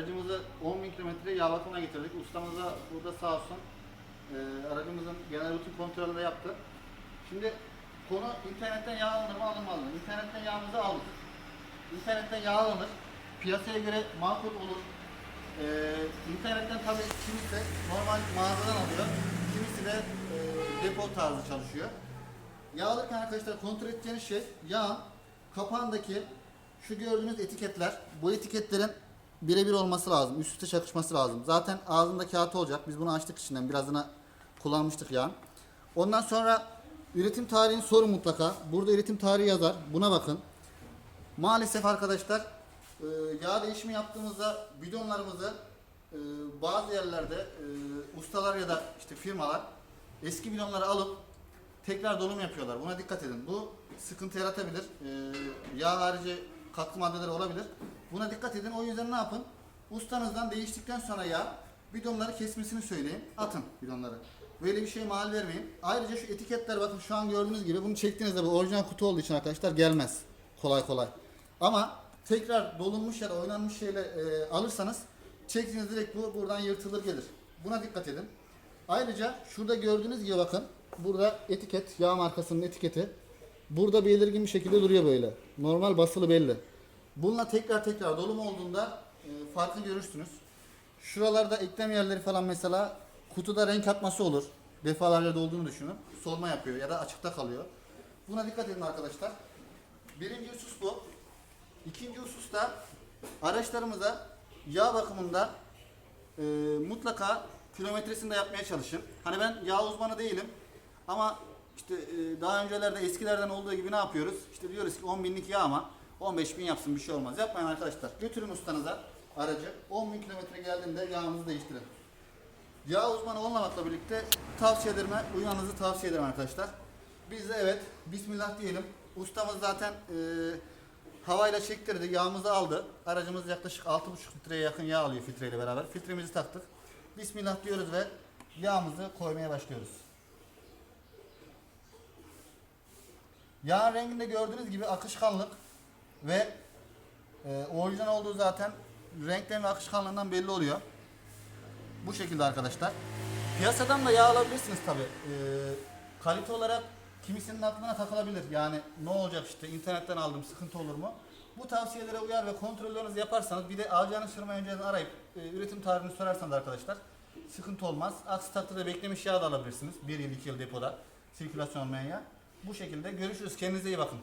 aracımızı 10 bin kilometre yağ bakımına getirdik. Ustamız da burada sağ olsun e, aracımızın genel rutin kontrolünü de yaptı. Şimdi konu internetten yağ alınır mı alınmaz mı? İnternetten yağımızı aldık. İnternetten yağ alınır. Piyasaya göre makul olur. Ee, internetten tabii kimisi de normal mağazadan alıyor. Kimisi de e, depo tarzı çalışıyor. Yağ alırken arkadaşlar kontrol edeceğiniz şey yağın kapağındaki şu gördüğünüz etiketler. Bu etiketlerin birebir olması lazım. Üst üste çakışması lazım. Zaten ağzında kağıt olacak. Biz bunu açtık içinden. Birazını kullanmıştık yağın. Ondan sonra üretim tarihini sorun mutlaka. Burada üretim tarihi yazar. Buna bakın. Maalesef arkadaşlar e, yağ değişimi yaptığımızda bidonlarımızı e, bazı yerlerde e, ustalar ya da işte firmalar eski bidonları alıp tekrar dolum yapıyorlar. Buna dikkat edin. Bu sıkıntı yaratabilir. Yağ harici katkı maddeleri olabilir. Buna dikkat edin. O yüzden ne yapın? Ustanızdan değiştikten sonra yağ bidonları kesmesini söyleyin. Atın bidonları. Böyle bir şey mal vermeyin. Ayrıca şu etiketler bakın şu an gördüğünüz gibi bunu çektiğinizde bu orijinal kutu olduğu için arkadaşlar gelmez. Kolay kolay. Ama tekrar dolunmuş ya da oynanmış şeyle e, alırsanız çektiğiniz direkt bu buradan yırtılır gelir. Buna dikkat edin. Ayrıca şurada gördüğünüz gibi bakın burada etiket yağ markasının etiketi burada belirgin bir şekilde duruyor böyle. Normal basılı belli. Bununla tekrar tekrar dolum olduğunda e, farkı görürsünüz. Şuralarda eklem yerleri falan mesela kutuda renk atması olur. Defalarca dolduğunu düşünün. Solma yapıyor ya da açıkta kalıyor. Buna dikkat edin arkadaşlar. Birinci husus bu. İkinci husus da araçlarımıza yağ bakımında e, mutlaka kilometresini de yapmaya çalışın. Hani ben yağ uzmanı değilim ama işte e, daha öncelerde eskilerden olduğu gibi ne yapıyoruz? İşte diyoruz ki 10 binlik yağ ama 15 bin yapsın bir şey olmaz. Yapmayın arkadaşlar. Götürün ustanıza aracı. 10 bin kilometre geldiğinde yağınızı değiştirin. Yağ uzmanı olmamakla birlikte tavsiye ederim, uymanızı tavsiye ederim arkadaşlar. Biz de evet, Bismillah diyelim. Ustamız zaten e, havayla çektirdi, yağımızı aldı. Aracımız yaklaşık 6,5 litreye yakın yağ alıyor filtreyle beraber. Filtremizi taktık. Bismillah diyoruz ve yağımızı koymaya başlıyoruz. Yağın renginde gördüğünüz gibi akışkanlık ve e, orijinal olduğu zaten renkten ve akışkanlığından belli oluyor. Bu şekilde arkadaşlar. Piyasadan da yağ alabilirsiniz tabi. kalite olarak kimisinin aklına takılabilir. Yani ne olacak işte internetten aldım sıkıntı olur mu? Bu tavsiyelere uyar ve kontrollerinizi yaparsanız bir de alacağınız firmayı önceden arayıp e, üretim tarihini sorarsanız arkadaşlar sıkıntı olmaz. Aksi takdirde beklemiş yağ da alabilirsiniz. 1 yıl 2 yıl depoda sirkülasyon olmayan yağ. Bu şekilde görüşürüz. Kendinize iyi bakın.